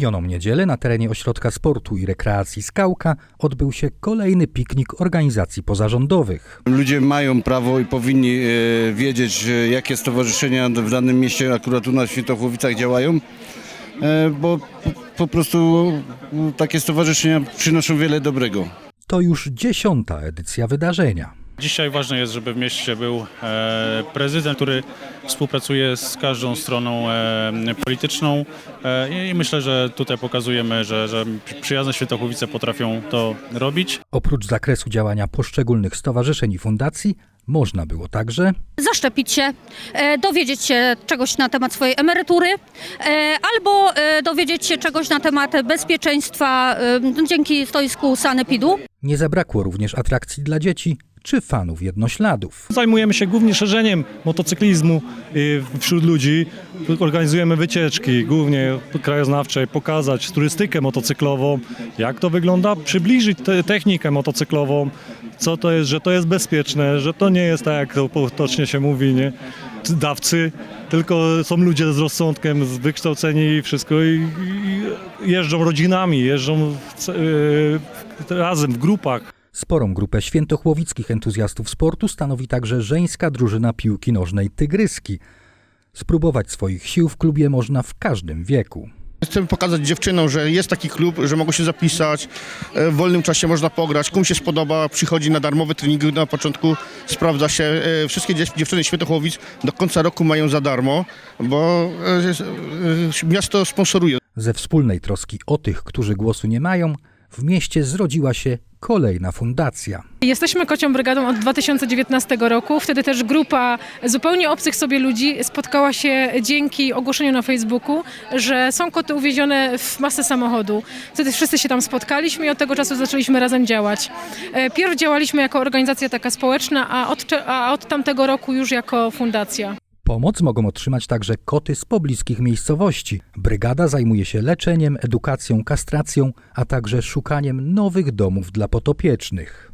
minioną niedzielę na terenie Ośrodka Sportu i Rekreacji Skałka odbył się kolejny piknik organizacji pozarządowych. Ludzie mają prawo i powinni e, wiedzieć, e, jakie stowarzyszenia w danym mieście, akurat tu na Świętochłowicach działają, e, bo po, prostu takie stowarzyszenia przynoszą wiele dobrego. To już dziesiąta edycja wydarzenia. Dzisiaj ważne jest, żeby w mieście był e, prezydent, który współpracuje z każdą stroną e, polityczną e, i myślę, że tutaj pokazujemy, że, że przyjazne Świętochłowice potrafią to robić. Oprócz zakresu działania poszczególnych stowarzyszeń i fundacji, można było także zaszczepić się, e, dowiedzieć się czegoś na temat swojej emerytury e, albo e, dowiedzieć się czegoś na temat bezpieczeństwa e, dzięki stoisku Sanepidu. nie zabrakło również atrakcji dla dzieci czy fanów jednośladów. Zajmujemy się głównie szerzeniem motocyklizmu y, wśród ludzi. Organizujemy wycieczki, głównie krajoznawcze, pokazać turystykę motocyklową, jak to wygląda, przybliżyć te, technikę motocyklową, co to jest, że to jest bezpieczne, że to nie jest tak, jak to potocznie się mówi, nie? Dawcy, tylko są ludzie z rozsądkiem, z wykształceni i wszystko i, jeżdżą rodzinami, jeżdżą y, razem w grupach. Sporą grupę świętochłowickich entuzjastów sportu stanowi także żeńska drużyna piłki nożnej Tygryski. Spróbować swoich sił w klubie można w każdym wieku. Chcemy pokazać dziewczynom, że jest taki klub, że mogą się zapisać, e, w wolnym czasie można pograć, komu się spodoba, przychodzi na darmowe treningi na początku, sprawdza się. E, Wszystkie dziew- dziewczyny Świętochłowic do końca roku mają za darmo, bo e, miasto sponsoruje. Ze wspólnej troski o tych, którzy głosu nie mają, w mieście zrodziła się kolejna fundacja. Jesteśmy kocią brygadą od 2019 roku. Wtedy też grupa zupełnie obcych sobie ludzi spotkała się dzięki ogłoszeniu na Facebooku, że są koty uwiezione w masę samochodu. Wtedy wszyscy się tam spotkaliśmy i od tego czasu zaczęliśmy razem działać. E, Pierw działaliśmy jako organizacja taka społeczna, a od, a od tamtego roku już jako fundacja. Pomoc mogą otrzymać także koty z pobliskich miejscowości. Brygada zajmuje się leczeniem, edukacją, kastracją, a także szukaniem nowych domów dla potopiecznych.